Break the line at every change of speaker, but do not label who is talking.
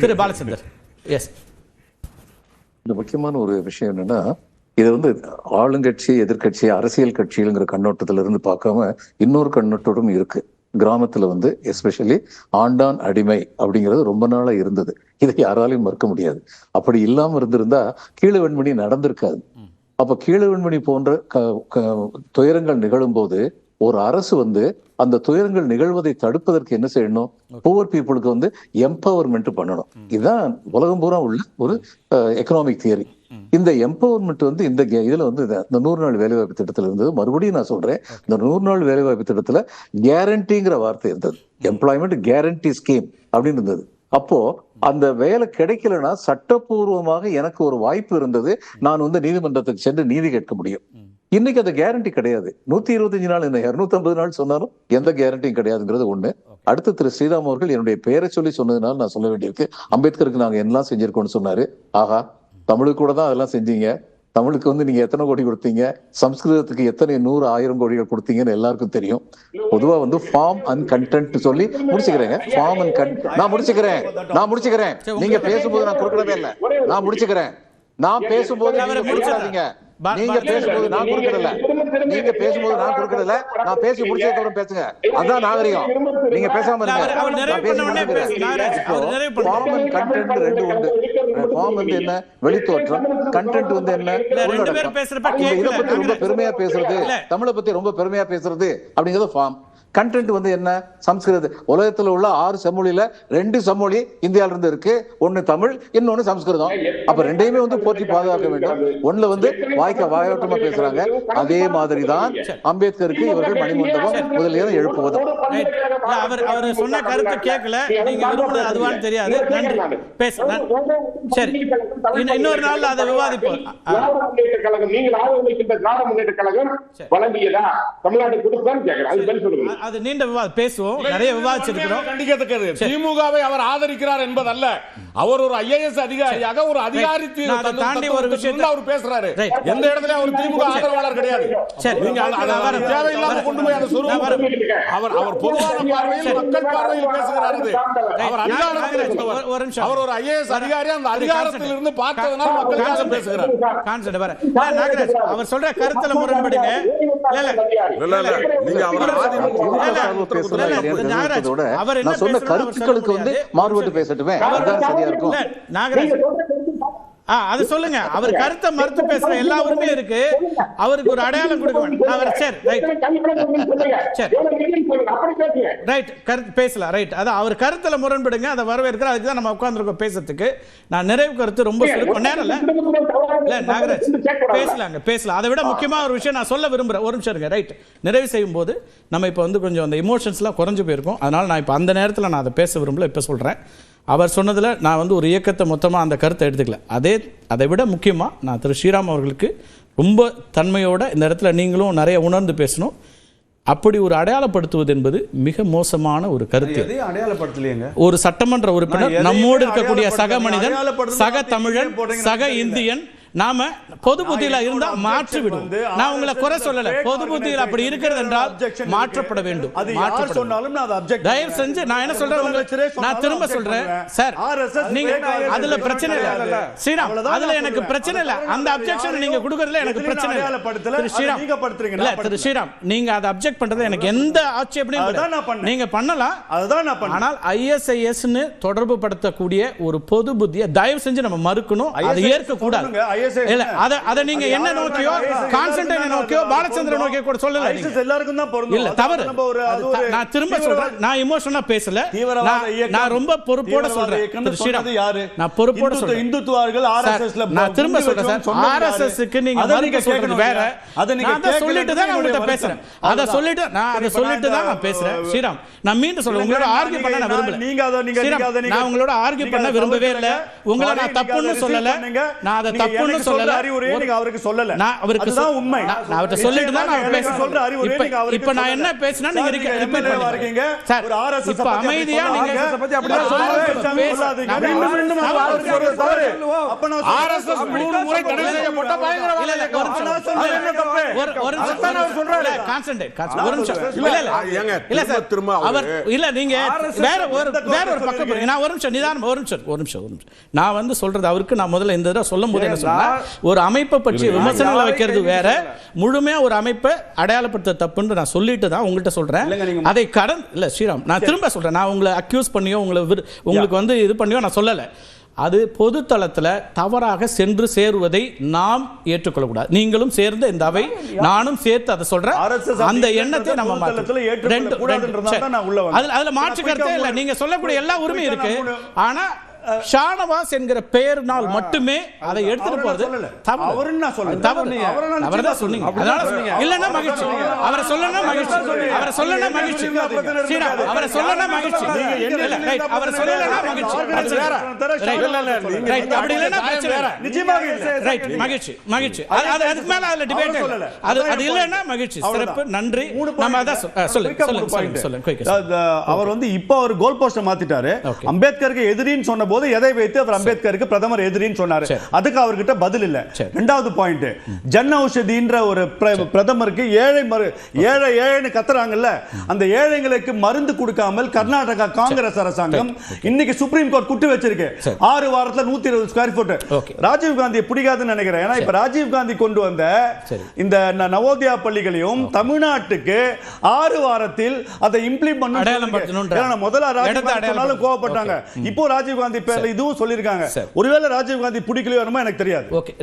திரு Balachander. S
இந்த முக்கியமான ஒரு விஷயம் என்னன்னா இது வந்து ஆளுங்கட்சி எதிர்கட்சி அரசியல் கட்சிகளுங்கிற கண்ணோட்டத்துல இருந்து பார்க்காம இன்னொரு கண்ணோட்டமும் இருக்கு. கிராமத்துல வந்து எஸ்பெஷலி ஆண்டான் அடிமை அப்படிங்கிறது ரொம்ப நாளா இருந்தது. இதை யாராலையும் மறுக்க முடியாது. அப்படி இல்லாம இருந்திருந்தா கீழே வெண்மணி நடந்திருக்காது. அப்ப கீழே வெண்மணி போன்ற துயரங்கள் நிகழும் போது ஒரு அரசு வந்து அந்த துயரங்கள் நிகழ்வதை தடுப்பதற்கு என்ன செய்யணும்? புவர் பீப்புளுக்கு வந்து எம்பவர்மெண்ட் பண்ணணும். இதுதான் உலகம் பூரா உள்ள ஒரு எக்கனாமிக் தியரி இந்த எம்பவர்மெண்ட் வந்து இந்த இதுல வந்து இந்த நூறு நாள் வேலைவாய்ப்பு திட்டத்துல இருந்தது மறுபடியும் நான் சொல்றேன். இந்த நூறு நாள் வேலைவாய்ப்பு திட்டத்துல கேரண்டிங்கிற வார்த்தை இருந்தது. எம்ப்ளாய்மெண்ட் கேரண்டி ஸ்கீம் அப்படின்னு இருந்தது. அப்போ அந்த வேலை கிடைக்கலன்னா சட்டப்பூர்வமாக எனக்கு ஒரு வாய்ப்பு இருந்தது. நான் வந்து நீதிமன்றத்துக்கு சென்று நீதி கேட்க முடியும். இன்னைக்கு அந்த கேரண்டி கிடையாது. நூத்தி இருபத்தஞ்சு நாள் என்ன இருநூத்தி நாள் சொன்னாலும் எந்த கேரண்டியும் கிடையாதுங்கிறது ஒண்ணு. அடுத்து திரு ஸ்ரீராம் அவர்கள் என்னுடைய பெயரை சொல்லி சொன்னதுனால நான் சொல்ல வேண்டியிருக்கு. அம்பேத்கருக்கு நாங்க எல்லாம் செஞ்சிருக்கோம்னு சொன்னாரு. ஆஹா தமிழுக்கு கூட தான் அதெல்லாம் செஞ்சீங்க. தமிழுக்கு வந்து நீங்க எத்தனை கோடி கொடுத்தீங்க? சம்ஸ்கிருதத்துக்கு எத்தனை நூறு ஆயிரம் கோடிகள் கொடுத்தீங்கன்னு எல்லாருக்கும் தெரியும். பொதுவா வந்து ஃபார்ம் அண்ட் கண்டென்ட் சொல்லி முடிச்சுக்கிறேங்க. ஃபார்ம் அண்ட் கண்ட் நான் முடிச்சுக்கிறேன். நான் முடிச்சுக்கிறேன். நீங்க பேசும்போது நான் கொடுக்கறதே இல்ல. நான் முடிச்சுக்கிறேன். நான் பேசும்போது நீங்க நீங்க பேசும்போது நான் கொடுக்கறதில்ல. நீங்க பேசும்போது நான் கொடுக்கறதில்ல. நான் பேசி முடிச்சதுக்கு அப்புறம் பேசுங்க. அதான் நாகரிகம். நீங்க பேசாம இருங்க. ரெண்டு உண்டு. ஃபார்ம் வந்து என்ன? வெளித்தோற்றம். கண்டென்ட் வந்து என்ன? இதை பத்தி ரொம்ப. பெருமையா பேசுறது. தமிழை பத்தி ரொம்ப பெருமையா பேசுறது அப்படிங்கிறது ஃபார்ம் கண்டென்ட் வந்து என்ன? சம்ஸ்கிருத. உலகத்துல உள்ள ஆறு செம்மொழியில ரெண்டு செம்மொழி இந்தியால இருந்து இருக்கு. ஒன்னு தமிழ் இன்னொன்னு சம்ஸ்கிருதம். அப்ப ரெண்டையுமே வந்து போற்றி பாதுகாக்க வேண்டும். ஒண்ணுல வந்து வாய்க்க வாயோட்டமா பேசுறாங்க. அதே மாதிரி தான் அம்பேத்கருக்கு இவர்கள் மணிமண்டபம் முதலியதை எழுப்புவதும்
அவர் அவர் சொன்ன கருத்து கேட்கல நீங்க அதுவான்னு தெரியாது. நன்றி. பேச. சரி. இன்னொரு நாள்ல அதை விவாதிப்போம்.
முன்னேற்ற கழகம்? நீங்கள் ஆதரவளிக்கின்ற திராவிட முன்னேற்ற கழகம் வழங்கியதா? தமிழ்நாடு கொடுத்தான்னு கேட்கிறேன் அது
நீண்ட விவாதம் பேசுவோம். நிறைய விவாதிச்சிருக்கிறோம்.
கண்டிக்கத்தக்கது. திமுகவை அவர் ஆதரிக்கிறார் என்பதல்ல. அவர் ஒரு ஐஏஎஸ் அதிகாரியாக ஒரு அதிகாரி
தாண்டி ஒரு விஷயத்தை-
அவர் பேசுறாரு. எந்த இடத்துல அவர் திமுக ஆதரவாளர் கிடையாது.
சரி.
நீங்க
வரேன்.
தேவையில்லாம. கொண்டு போய் அதை. அவர் அவர் பொதுவான பார்வையில் மக்கள் பார்வையில் பேசுகிறார். அது. அவர்.
ஒரு- ஒரு நிமிஷம்.
அவர் ஒரு ஐஏஎஸ் அதிகாரி அந்த அதிகாரத்தில் இருந்து. பார்த்ததனால் மக்களுக்காக
Concept.
பேசுகிறார்.
வரேன். நான் நாகராஜ் அவர் சொல்ற கருத்துல முரண்படுங்க. இல்ல இல்ல.
இல்ல நீங்க அவர்
இல்ல, நாகராஜ், அவர் என்ன
சொன்ன கருத்துக்களுக்கு வந்து. மாறுபட்டு பேசட்டுமே. அதுதான் சரியா இருக்கும்.
இல்ல, நாகராஜ். அது சொல்லுங்க. அவர் கருத்தை மறுத்து பேசுற எல்லா உரிமையும் இருக்கு. அவருக்கு ஒரு அடையாளம் கொடுக்க வேண்டும். அவர் சரி ரைட் சரி. ரைட் கருத்து பேசலாம். ரைட் அதான் அவர் கருத்துல முரண்படுங்க. அதை வரவேற்கிற அதுக்கு தான் நம்ம உட்கார்ந்துருக்கோம் பேசுறதுக்கு. நான் நிறைவு கருத்து ரொம்ப சுருக்கம் நேரம் இல்ல. இல்ல நாகராஜ் பேசலாங்க பேசலாம். அதை விட முக்கியமா ஒரு விஷயம் நான் சொல்ல விரும்புறேன். ஒரு நிமிஷம் இருங்க. ரைட் நிறைவு செய்யும் போது நம்ம இப்போ வந்து கொஞ்சம் அந்த இமோஷன்ஸ்லாம் குறைஞ்சு போயிருக்கும். அதனால நான் இப்போ அந்த நேரத்தில் நான் அதை பேச விரும்பல. இப்போ சொல்றேன். அவர் சொன்னதுல நான் வந்து ஒரு இயக்கத்தை மொத்தமாக அந்த கருத்தை எடுத்துக்கல அதே அதை விட முக்கியமாக நான் திரு ஸ்ரீராம் அவர்களுக்கு ரொம்ப தன்மையோட இந்த இடத்துல நீங்களும் நிறைய உணர்ந்து பேசணும் அப்படி ஒரு அடையாளப்படுத்துவது என்பது மிக மோசமான ஒரு கருத்து
அடையாளப்படுத்தலையேங்க
ஒரு சட்டமன்ற உறுப்பினர் நம்மோடு இருக்கக்கூடிய சக. மனிதன் சக தமிழன் சக. இந்தியன் நாம பொது புத்தியில
நான்
இருந்தா மாற்றி
வந்து
நான் உங்களை குறை சொல்லல. பொது புத்தியில் அப்படி இருக்கிறது என்றால். மாற்றப்பட வேண்டும். தயவு. செஞ்சு நான் என்ன சொல்றேன் நான் திரும்ப சொல்றேன். சார் நீங்க அதுல பிரச்சனை இல்ல. ஸ்ரீராம் அதுல எனக்கு. பிரச்சனை இல்ல. அந்த
யாரையும்
நீங்க கொடுக்கறதுல எனக்கு பிரச்சனை இல்ல. ஸ்ரீராம்.
நீங்க படுத்துறீங்க,
இல்ல திரு. ஸ்ரீராம் நீங்க அதை அப்ஜெக்ட் பண்றது எனக்கு எந்த ஆட்சேபனையும். நீங்க பண்ணலாம்.
அதுதான் நான்.
ஆனால் ஐஎஸ்ஐஎஸ்னு தொடர்பு படுத்தக்கூடிய ஒரு பொது புத்தியை தயவு செஞ்சு நம்ம மறுக்கணும். அதை ஏற்க கூடாது இல்ல அத அத நீங்க என்ன நோக்கியோ
எல்லாருக்கும்
நோக்கியோ
தான்
பாலச்சந்திரன். நோக்கியோ கூட சொல்லல
எல்லாருக்கும் தான் பொருந்தும்.
இல்ல தவறு நான் திரும்ப சொல்றேன் நான் இமோஷனா பேசல நான் ரொம்ப பொறுப்போட சொல்றேன்
யாரு?
நான் பொறுப்போட சொல்றேன்
இந்துத்துவார்கள்
சார்,
RSS ல
நான் திரும்ப சொல்றேன் சார்? ஆர்எஸ்எஸ்க்கு நீங்க மறுக்க சொல்றது வேற?
அதை நீங்க
அதை சொல்லிட்டு தான் உங்கள்ட்ட பேசுறேன். அதை. சொல்லிட்டு நான் அதை சொல்லிட்டு தான்
நான்
பேசுறேன் ஸ்ரீராம் நான் மீண்டும் சொல்றேன் உங்களோட ஆர்கியூ பண்ண நான் விரும்பல
நீங்க அதை- நீங்க-
நான் உங்களோட ஆர்கியூ பண்ண விரும்பவே இல்ல. உங்களை நான் தப்புன்னு சொல்லல. நான் அதை தப்புன்னு சொல்லல
அறிவுரையை நீங்க அவருக்கு சொல்லல
நான் அவருக்கு சொல்-
உண்மை
நான் அவர்ட்ட சொல்லிட்டு தான் நான் பேசுறேன். இப்ப- நான். என்ன பேசினா நீங்க
இருக்கீங்க.
சார், இப்ப அமைதியா. நீங்க-
ஆர்எஸ்எஸ் மூணு முறை தடை செய்யப்பட்ட.
நான் சொல்றது என்ன தப்பு?
ஒரு ஒரு நிமிஷம்.
அதுதானே அவர் சொல்றாரு.
இல்ல, concentrate, concentrate. ஒரு நிமிஷம்.
சொல்றேன்.
இல்ல, இல்ல.
அது ஏங்க,
இல்ல,
திரும்ப
சார்.
திரும்ப அவரு-
அவர் இல்ல நீங்க
RSS
வேற ஒரு
எந்த
வேற ஒரு
கோணத்துல
பக்கம்
சொல்றீங்க?
போறீங்க நான் ஒரு நிமிஷம் நிதானம் ஒரு நிமிஷம் ஒரு நிமிஷம் ஒரு நிமிஷம் நான் வந்து சொல்றது அவருக்கு நான் முதல்ல இந்த சொல்லும் போது என்ன சொன்னா ஒரு அமைப்பை பற்றி விமர்சனங்களை வைக்கிறது வேற
செய்யல.
முழுமையா ஒரு அமைப்பை அடையாளப்படுத்த தப்புன்னு நான் சொல்லிட்டு தான் உங்கள்கிட்ட சொல்றேன். அதை கடன் இல்ல ஸ்ரீராம் நான் திரும்ப சொல்றேன். நான் உங்களை அக்யூஸ் பண்ணியோ உங்களை உங்களுக்கு வந்து இது பண்ணியோ நான் சொல்லல. அது பொது தளத்துல தவறாக சென்று சேருவதை நாம் ஏற்றுக்கொள்ளக்கூடாது. நீங்களும் சேர்ந்த இந்த அவை நானும் சேர்த்து அதை சொல்றேன். அந்த எண்ணத்தை நம்ம
வந்தேன்.
அதுல மாற்று கருத்தே இல்ல. நீங்க சொல்லக்கூடிய எல்லா உரிமையும் இருக்கு. ஆனா ஷானவாஸ் என்கிற பெயரினால் மட்டுமே அதை எடுத்துட்டு போறது
நான். அவரை
தான் சொன்னீங்க. அதனால
சொன்னீங்க.
மகிழ்ச்சி. அவரை சொல்லனா மகிழ்ச்சி. அவரை சொல்லனா மகிழ்ச்சி. அவரை சொல்லனா மகிழ்ச்சி. அவரை. மகிழ்ச்சி. அப்படி பிரச்சனை வேற. ரைட். மகிழ்ச்சி. மகிழ்ச்சி. அது அதுக்கு மேல அதுல டிபேட். அது அது. மகிழ்ச்சி. சிறப்பு. நன்றி. நம்ம சொல்லுங்க
அவர் வந்து இப்போ அவர் கோல் போஸ்டர் மாத்திட்டாரு. அம்பேத்கருக்கு எதிரின்னு சொன்ன போது எதை வைத்து அவர் அம்பேத்கருக்கு பிரதமர் எதிரின்னு சொன்னாரு. அதுக்கு அவர்கிட்ட பதில் இல்ல. ரெண்டாவது பாயிண்ட் ஜன் ஔஷதின்ற ஒரு பிர- பிரதமருக்கு ஏழை மரு ஏழை ஏழைன்னு கத்துறாங்கல்ல. அந்த ஏழைங்களுக்கு மருந்து கொடுக்காமல் கர்நாடகா காங்கிரஸ் அரசாங்கம் இன்னைக்கு சுப்ரீம் கோர்ட் குட்டு வச்சிருக்கு.
சரி.
ஆறு வாரத்துல நூத்தி இருபது ஸ்கொயர் ஃபுட். ராஜீவ் காந்தியை பிடிக்காதுன்னு நினைக்கிறேன். ஏன்னா இப்ப ராஜீவ் காந்தி கொண்டு வந்த. இந்த நவோதயா பள்ளிகளையும் தமிழ்நாட்டுக்கு ஆறு வாரத்தில் அதை இம்ப்ளிமெண்ட். முதல்ல ராஜீவ் காந்தி கோவப்பட்டாங்க. இப்போ ராஜீவ் காந்தி பேர்ல இதுவும் சொல்லிருக்காங்க
சரி.
ஒருவேளை ராஜீவ் காந்தி பிடிக்கலையோ என்னமோ எனக்கு தெரியாது.
ஓகே.